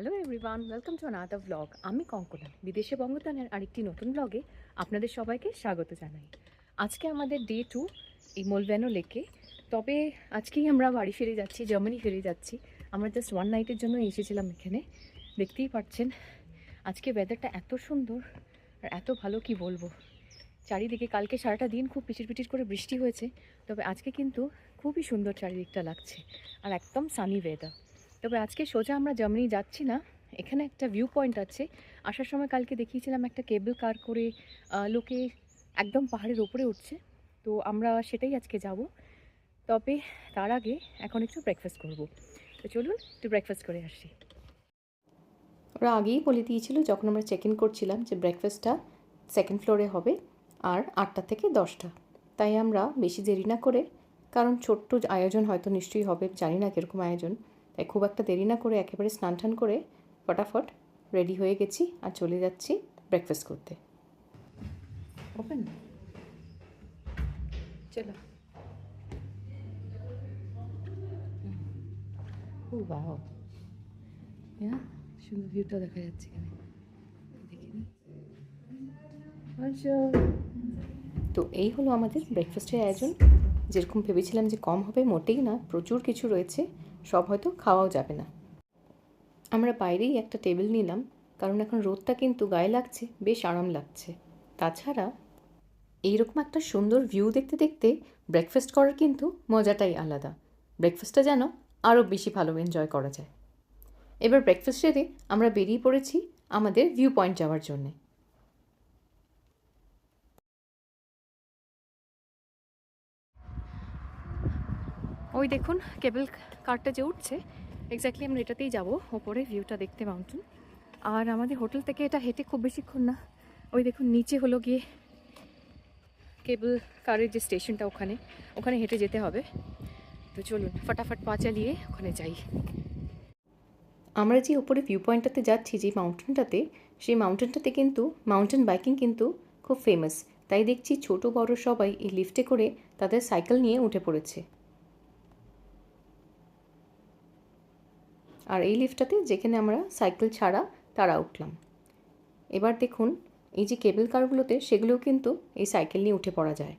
Hello everyone welcome to another blog আমি কঙ্কনা, বিদেশে বঙ্গতানের আরেকটি নতুন ব্লগে আপনাদের সবাইকে স্বাগত জানাই। আজকে আমাদের ডে টু এই মোলভ্যানো লেকে তবে আজকেই আমরা বাড়ি ফিরে যাচ্ছি জার্মানি ফিরে যাচ্ছি। আমরা জাস্ট ওয়ান নাইটের জন্য এসেছিলাম এখানে। দেখতেই পাচ্ছেন, আজকে ওয়েদারটা এত সুন্দর আর এত ভালো কি বলব। চারিদিকে কালকে সারাটা দিন খুব পিচির পিচির করে বৃষ্টি হয়েছে, তবে আজকে কিন্তু খুবই সুন্দর চারিদিকটা লাগছে। আর একদম সানি ওয়েদার তবে আজকে সোজা আমরা জার্মানি যাচ্ছি না। এখানে একটা ভিউ পয়েন্ট আছে। আসার সময় কালকে দেখিয়েছিলাম একটা কেবল কার করে লোকে একদম পাহাড়ের ওপরে উঠছে। তো আমরা সেটাই আজকে যাব। তবে তার আগে এখন একটু ব্রেকফাস্ট করব। তো চলুন একটু ব্রেকফাস্ট করে আসি। ওরা আগেই বলে দিয়েছিল, যখন আমরা চেক ইন করছিলাম যে ব্রেকফাস্টটা সেকেন্ড ফ্লোরে হবে আর আটটা থেকে দশটা। তাই আমরা বেশি দেরি না করে, কারণ ছোট্ট আয়োজন হয়তো নিশ্চয়ই হবে, জানি না কীরকম আয়োজন তাই খুব একটা দেরি না করে একেবারে স্নান টান করে ফটাফট রেডি হয়ে গেছি আর চলে যাচ্ছি ব্রেকফাস্ট করতে। ওপেন চলো। ও বাও হ্যাঁ সুন্দর ভিউটা দেখা যাচ্ছে এখানে। দেখিনি তো এই হলো আমাদের ব্রেকফাস্টের আয়োজন। যেরকম ভেবেছিলাম যে কম হবে মোটেই না প্রচুর কিছু রয়েছে। সব হয়তো খাওয়াও যাবে না। আমরা বাইরেই একটা টেবিল নিলাম, কারণ এখন রোদটা কিন্তু গায়ে লাগছে, বেশ আরাম লাগছে। তাছাড়া এইরকম একটা সুন্দর ভিউ দেখতে দেখতে ব্রেকফাস্ট করার কিন্তু মজাটাই আলাদা। ব্রেকফাস্টটা যেন আরও বেশি ভালো এনজয় করা যায়। এবার ব্রেকফাস্ট সেরে আমরা বেরিয়ে পড়েছি আমাদের ভিউ পয়েন্ট যাওয়ার জন্যে। ওই দেখুন, কেবল কারটা যে উঠছে। এক্স্যাক্টলি আমরা এটাতেই যাব, ওপরে ভিউটা দেখতে মাউন্টেন আর আমাদের হোটেল থেকে এটা হেঁটে খুব বেশিক্ষণ না। ওই দেখুন, নিচে হলো গিয়ে কেবল কারের যে স্টেশনটা ওখানে ওখানে হেঁটে যেতে হবে। তো চলুন, ফটাফট পা চালিয়ে ওখানে যাই। আমরা যে উপরে ভিউ পয়েন্টটাতে যাচ্ছি, যে মাউন্টেনটাতে সেই মাউন্টেনটাতে কিন্তু মাউন্টেন বাইকিং কিন্তু খুব ফেমাস তাই দেখছি ছোট বড় সবাই এই লিফটে করে তাদের সাইকেল নিয়ে উঠে পড়েছে। আর এই লিফটটাতে যেখানে আমরা সাইকেল ছাড়া তারা উঠলাম। এবার দেখুন, এই যে কেবল কারগুলোতে সেগুলোও কিন্তু এই সাইকেল নিয়ে উঠে পড়া যায়।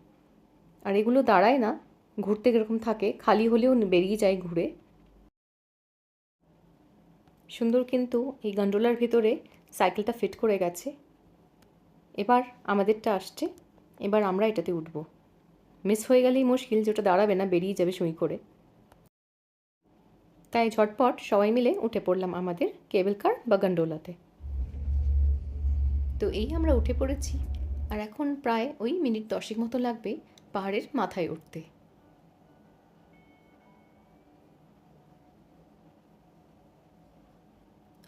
আর এগুলো দাঁড়ায় না, ঘুরতে কীরকম থাকে, খালি হলেও বেরিয়ে যায় ঘুরে। সুন্দর কিন্তু এই গন্ডোলার ভিতরে সাইকেলটা ফিট করে গেছে। এবার আমাদেরটা আসছে, এবার আমরা এটাতে উঠব। মিস হয়ে গেলেই মুশকিল যেটা দাঁড়াবে না, বেরিয়ে যাবে সুই করে। তাই ঝটপট সবাই মিলে উঠে পড়লাম আমাদের কেবল কার বা গন্ডোলাতে তো এই আমরা উঠে পড়েছি। আর এখন প্রায় ওই মিনিট দশেক মতো লাগবে পাহাড়ের মাথায় উঠতে।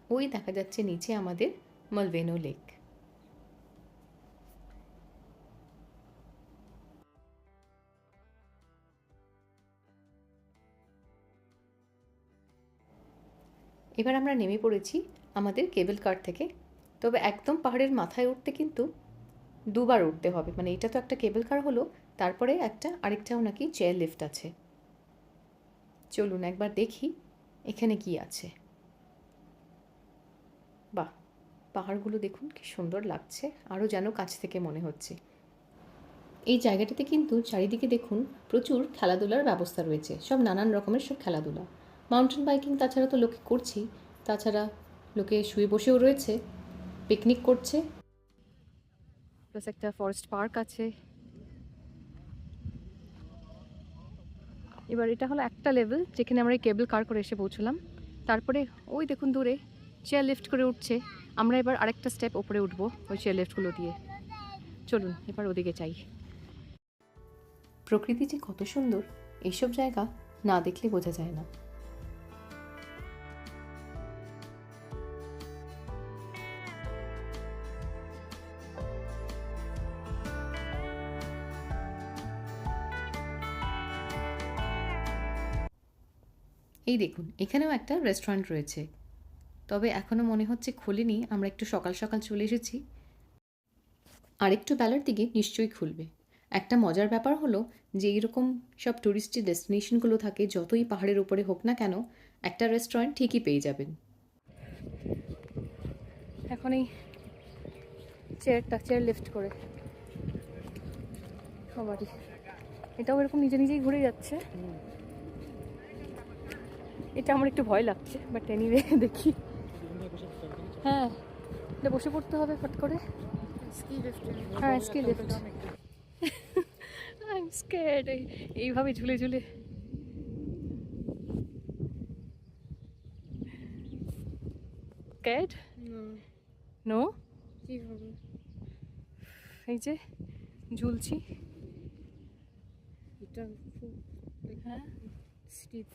ওই দেখা যাচ্ছে নিচে আমাদের মলভেনো লেক। এবার আমরা নেমে পড়েছি আমাদের কেবল কার থেকে। তবে একদম পাহাড়ের মাথায় উঠতে কিন্তু দুবার উঠতে হবে। মানে এটা তো একটা কেবল কার হলো, তারপরে একটা আরেকটাও নাকি চেয়ার লিফট আছে। চলুন একবার দেখি এখানে কি আছে। বাহ, পাহাড়গুলো দেখুন কি সুন্দর লাগছে আরও যেন কাছ থেকে মনে হচ্ছে। এই জায়গাটাতে কিন্তু চারিদিকে দেখুন প্রচুর খেলাধুলার ব্যবস্থা রয়েছে, সব নানান রকমের সব খেলাধুলা। মাউন্টেন বাইকিং তাছাড়া তো লোকে করছি। তাছাড়া লোকে শুয়ে বসেও রয়েছে পিকনিক করছে। প্লাস একটা ফরেস্ট পার্ক আছে। এবার এটা হলো একটা লেভেল যেখানে আমরা এই কেবল কার করে এসে পৌঁছলাম। তারপরে ওই দেখুন দূরে চেয়ার লিফট করে উঠছে। আমরা এবার আরেকটা স্টেপ ওপরে উঠবো, ওই চেয়ার লিফটগুলো দিয়ে। চলুন, এবার ওদিকে চাই প্রকৃতি যে কত সুন্দর এইসব জায়গা না দেখলে বোঝা যায় না। এই দেখুন, এখানেও একটা রেস্টুরেন্ট রয়েছে। তবে এখনও মনে হচ্ছে খোলেনি, আমরা একটু সকাল সকাল চলে এসেছি। আর একটু বেলার দিকে নিশ্চয়ই খুলবে। একটা মজার ব্যাপার হলো যে এইরকম সব ট্যুরিস্টি ডেস্টিনেশনগুলো থাকে, যতই পাহাড়ের উপরে হোক না কেন, একটা রেস্টুরেন্ট ঠিকই পেয়ে যাবেন। এখন এই চেয়ারটা চেয়ার লিফট করে। সবারই। এটাও এরকম নিজে নিজেই ঘুরে যাচ্ছে। এটা আমার একটু ভয় লাগছে বাট এনিওয়ে দেখি। হ্যাঁ এটা বসে পড়তে হবে ফট করে। হ্যাঁ স্কি লিফট আই স্কেয়ার্ড এইভাবে ঝুলে ঝুলে। স্কেয়ার্ড না এই যে ঝুলছি। এটা হ্যাঁ? স্টিপ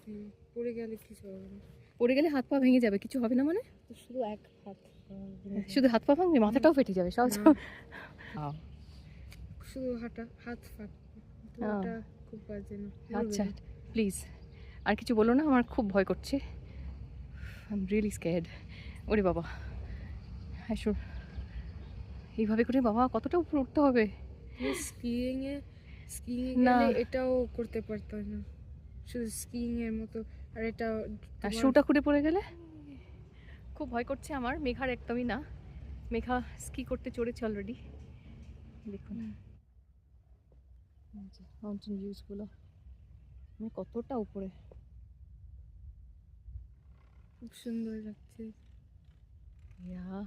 পড়ে গেলে কিছু হবে না পড়ে গেলে হাত পা ভেঙে যাবে কিছু হবে না মানে? শুধু এক হাত শুধু হাত পা ভাঙবে? মাথাটাও ফেটে যাবে সব না। শুধু হাঁটা হাত ফাট তো খুব বাজে না। আচ্ছা প্লিজ আর কিছু বলো না আমার খুব ভয় করছে। আই এম রিয়েলি স্ক্যাড ওরে বাবা। হ্যাঁ শুন এইভাবে করে বাবা কতটা উপরে উঠতে হবে? স্কিইং এ স্কিইং না। এটাও করতে পারতাম না। শুধু স্কিইং এর মতো আর এটা আর শুটা খুঁড়ে পড়ে গেলে? খুব ভয় করছে আমার মেঘার একদমই না। মেঘা স্কি করতে চড়েছে অলরেডি দেখুন। মাউন্টেন ভিউজগুলো আমি কতটা উপরে। খুব সুন্দর লাগছে। ইয়া।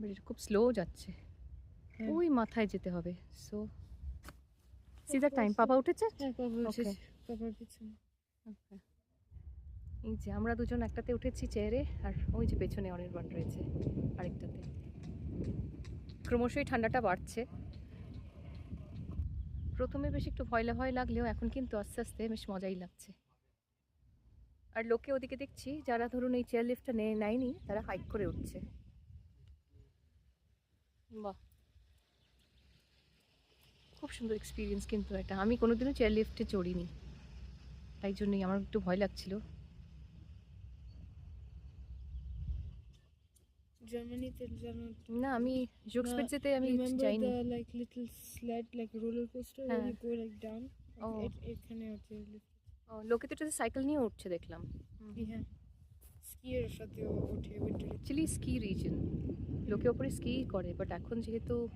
বাট এটা খুব স্লো যাচ্ছে। হ্যাঁ। ওই মাথায় যেতে হবে। সো সিজার টাইম পাপা উঠেছে? হ্যাঁ এই যে আমরা দুজন একটাতে উঠেছি চেয়ারে আর ওই যে পেছনে অনির্বাণ রয়েছে আরেকটাতে। ক্রমশই ঠান্ডাটা বাড়ছে। প্রথমে বেশ একটু ভয়লা ভয় লাগলেও এখন কিন্তু আস্তে আস্তে বেশ মজাই লাগছে। আর লোকে ওদিকে দেখছি যারা ধরুন এই চেয়ার লিফটটা নেয় নেয়নি তারা হাইক করে উঠছে। বাহ। খুব সুন্দর এক্সপিরিয়েন্স কিন্তু এটা। আমি কোনোদিনও চেয়ার লিফটে চড়িনি। তাই জন্যই আমার একটু ভয় লাগছিল। জার্মানিতে না আমি জোকসপেটসেতে আমি যাইনি। roller coaster হ্যাঁ। where you go like down? ও। এ- এখানে আছে ও, লোকে তো এটাতে সাইকেল নিয়ে উঠছে দেখলাম। হ্যাঁ স্কিয়ের সাথে ওঠে উইন্টারে অ্যাকচুয়ালি স্কি রিজন লোকে ওপরে স্কি করে বাট এখন যেহেতু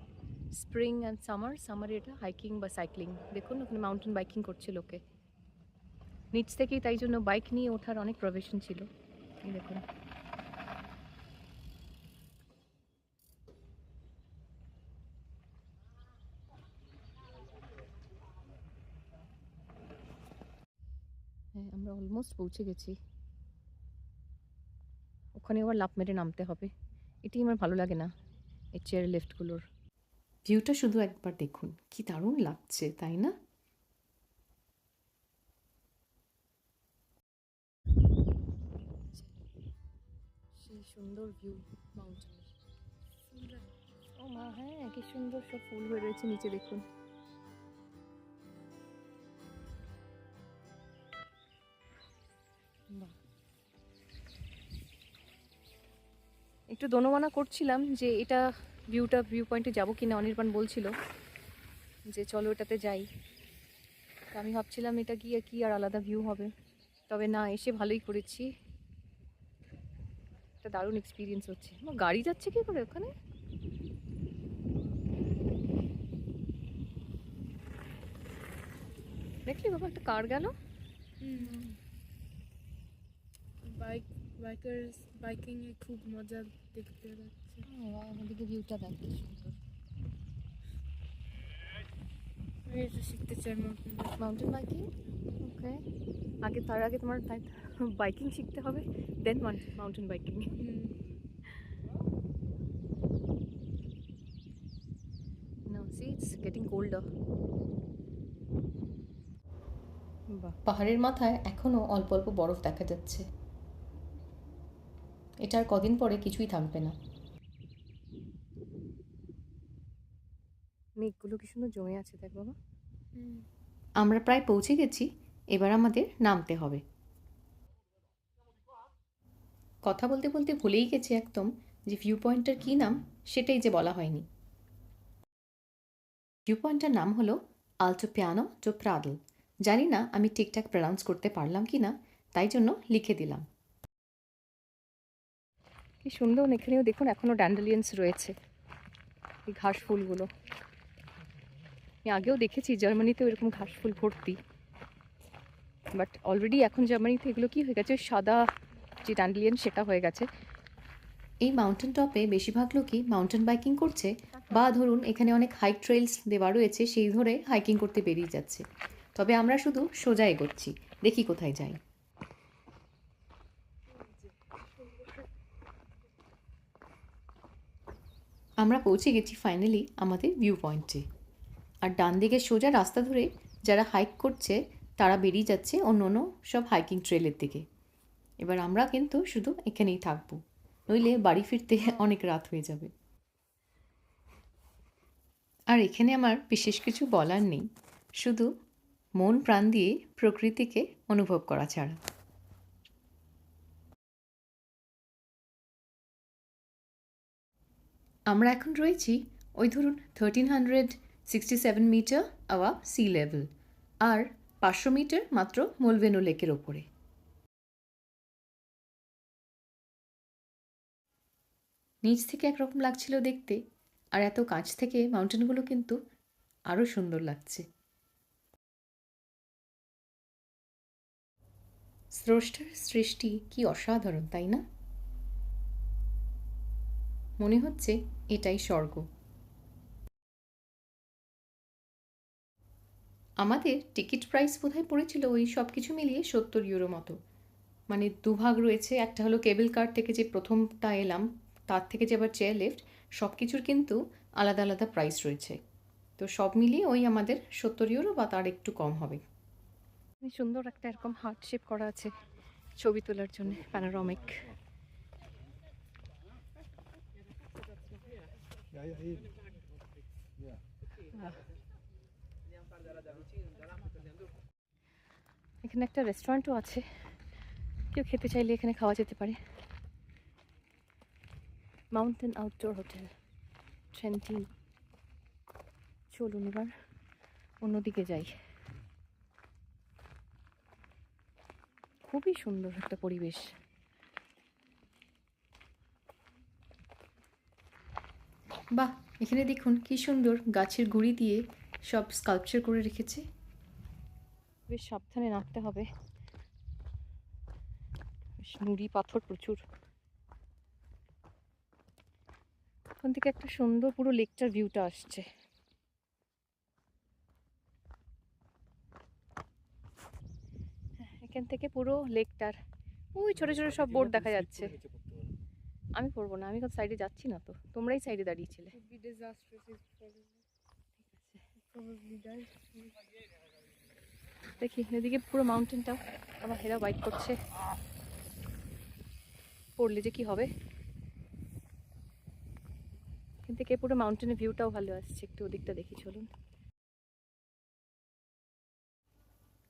স্প্রিং অ্যান্ড সামার, সামারে এটা হাইকিং বা সাইক্লিং। দেখুন, ওখানে মাউন্টেন বাইকিং করছে লোকে। নিচ থেকেই তাই জন্য বাইক নিয়ে ওঠার অনেক প্রফেশন ছিল। দেখুন। হ্যাঁ আমরা অলমোস্ট পৌঁছে গেছি। ওখানে আবার লাফ মেরে নামতে হবে। এটি আমার ভালো লাগে না, এই চেয়ার লিফটগুলোর ভিউটা শুধু একবার দেখুন। কি দারুণ লাগছে তাই না? সেই সুন্দর ভিউ মাউন্টেনের ও মা হ্যাঁ কি সুন্দর সব ফুল হয়ে রয়েছে নিচে দেখুন। একটু দনমানা করছিলাম যে এটা ভিউটা ভিউ পয়েন্টে যাব কি না অনির্বাণ বলছিল যে চলো এটাতে যাই। তা আমি ভাবছিলাম এটা গিয়ে কি আর আলাদা ভিউ হবে। তবে না, এসে ভালোই করেছি। একটা দারুণ এক্সপিরিয়েন্স হচ্ছে। আমার গাড়ি যাচ্ছে কি করে ওখানে? দেখলি বাবা, একটা কার গেল? বাইক বাইকার্স বাইকিং এ খুব মজা দেখতে লাগছে ভিউটা দেখ কি সুন্দর শিখতে চাই মাউন্টেন বাইকিং ওকে আগে তার আগে তোমার বাইকিং শিখতে হবে দেন মাউন্টেন বাইকিং colder. পাহাড়ের মাথায় এখনও অল্প অল্প বরফ দেখা যাচ্ছে এটা আর কদিন পরে কিছুই থাকবে না মেঘগুলো কি সুন্দর জমে আছে দেখ বাবা। আমরা প্রায় পৌঁছে গেছি এবার আমাদের নামতে হবে। কথা বলতে বলতে ভুলেই গেছি একদম যে ভিউ পয়েন্টটার কী নাম সেটাই যে বলা হয়নি। ভিউ পয়েন্টটার নাম হলো আলটো পিয়ানো টু প্রাদল। জানি না আমি ঠিকঠাক প্রনাউন্স করতে পারলাম কি না তাই জন্য লিখে দিলাম। কি সুন্দর এখানেও দেখুন এখনও ড্যান্ডেলিয়ান্স রয়েছে এই ঘাস ফুলগুলো। আগেও দেখেছি জার্মানিতেও এরকম ঘাস ফুল ভর্তি। বাট অলরেডি এখন জার্মানিতে এগুলো কি হয়ে গেছে? সাদা যে ড্যান্ডেলিয়ান সেটা হয়ে গেছে। এই মাউন্টেন টপে বেশিরভাগ লোকই মাউন্টেন বাইকিং করছে বা ধরুন এখানে অনেক হাইক ট্রেলস দেওয়া রয়েছে, সেই ধরে হাইকিং করতে বেরিয়ে যাচ্ছে। তবে আমরা শুধু সোজা এগোচ্ছি, দেখি কোথায় যাই। আমরা পৌঁছে গেছি ফাইনালি আমাদের ভিউ পয়েন্টে আর ডান দিকে সোজা রাস্তা ধরে যারা হাইক করছে, তারা বেরিয়ে যাচ্ছে অন্য অন্য সব হাইকিং ট্রেলের দিকে। এবার আমরা কিন্তু শুধু এখানেই থাকব, নইলে বাড়ি ফিরতে অনেক রাত হয়ে যাবে। আর এখানে আমার বিশেষ কিছু বলার নেই, শুধু মন প্রাণ দিয়ে প্রকৃতিকে অনুভব করা ছাড়া। আমরা এখন রয়েছি ওই ধরুন thirteen hundred sixty seven metre আওয়া সি লেভেল আর পাঁচশো মিটার মাত্র মোলভেনো লেকের ওপরে। নিচ থেকে একরকম লাগছিল দেখতে, আর এত কাছ থেকে মাউন্টেনগুলো কিন্তু আরও সুন্দর লাগছে। স্রষ্টার সৃষ্টি কি অসাধারণ, তাই না? মনে হচ্ছে এটাই স্বর্গ। আমাদের টিকিট প্রাইস বোধহয় পড়েছিল ওই সব কিছু মিলিয়ে সত্তর ইউরো মতো। মানে দুভাগ রয়েছে একটা হলো কেবল কার থেকে যে প্রথমটা এলাম তার থেকে যে আবার চেয়ার লিফট সব কিছুর কিন্তু আলাদা আলাদা প্রাইস রয়েছে। তো সব মিলিয়ে ওই আমাদের সত্তর ইউরো বা তার একটু কম হবে। সুন্দর একটা এরকম হার্ট শেপ করা আছে ছবি তোলার জন্য প্যানোরামিক. এখানে একটা রেস্টুরেন্টও আছে। কেউ খেতে চাইলে এখানে খাওয়া যেতে পারে। মাউন্টেন আউটডোর হোটেল ট্রেন্টিন চলুন এবার অন্যদিকে যাই। খুবই সুন্দর একটা পরিবেশ। বাহ, এখানে দেখুন কি সুন্দর গাছের গুঁড়ি দিয়ে সব স্কাল্পচার করে রেখেছে। বেশ সাবধানে নামতে হবে। বেশ নুড়ি পাথর প্রচুর। ওখান থেকে একটা সুন্দর পুরো লেকটার ভিউটা আসছে। হ্যাঁ, এখান থেকে পুরো লেকটার। ওই ছোট ছোট সব বোর্ড দেখা যাচ্ছে। আমি পড়ব না আমি সাইডে যাচ্ছি না তো। তোমরাই সাইডে দাঁড়িয়েছিলে Would be দেখি, এদিকে পুরো মাউন্টেনটা আমার হেরা বাইক করছে। পড়লে যে কি হবে? এখান থেকে পুরো মাউন্টেনের ভিউটাও ভালো আসছে, একটু ওদিকটা দেখি, চলুন।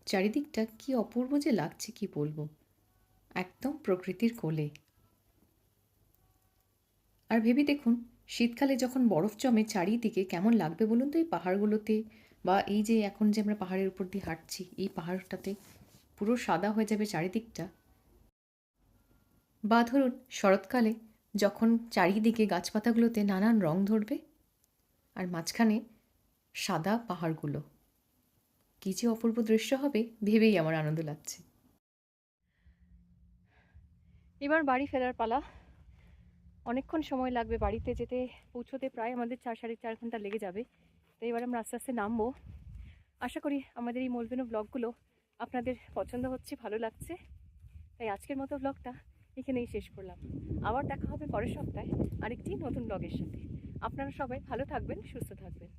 চারিদিকটা কি অপূর্ব যে লাগছে, কি বলব? একদম প্রকৃতির কোলে। আর ভেবে দেখুন, শীতকালে যখন বরফ জমে চারিদিকে কেমন লাগবে বলুন তো এই পাহাড়গুলোতে? বা এই যে এখন যে আমরা পাহাড়ের উপর দিয়ে হাঁটছি, এই পাহাড়টাতে পুরো সাদা হয়ে যাবে চারিদিকটা। বা ধরুন, শরৎকালে যখন চারিদিকে গাছপাতাগুলোতে নানান রং ধরবে আর মাঝখানে সাদা পাহাড়গুলো। কী যে অপূর্ব দৃশ্য হবে ভেবেই আমার আনন্দ লাগছে। এবার বাড়ি ফেরার পালা। অনেকক্ষণ সময় লাগবে বাড়িতে যেতে। পৌঁছোতে প্রায় আমাদের চার সাড়ে চার ঘণ্টা লেগে যাবে। তো এবার আমরা আস্তে আস্তে নামবো। আশা করি আমাদের এই মোলভেনো ব্লগগুলো আপনাদের পছন্দ হচ্ছে, ভালো লাগছে। তাই আজকের মতো ব্লগটা এখানেই শেষ করলাম। আবার দেখা হবে পরের সপ্তাহে আরেকটি নতুন ব্লগের সাথে। আপনারা সবাই ভালো থাকবেন, সুস্থ থাকবেন।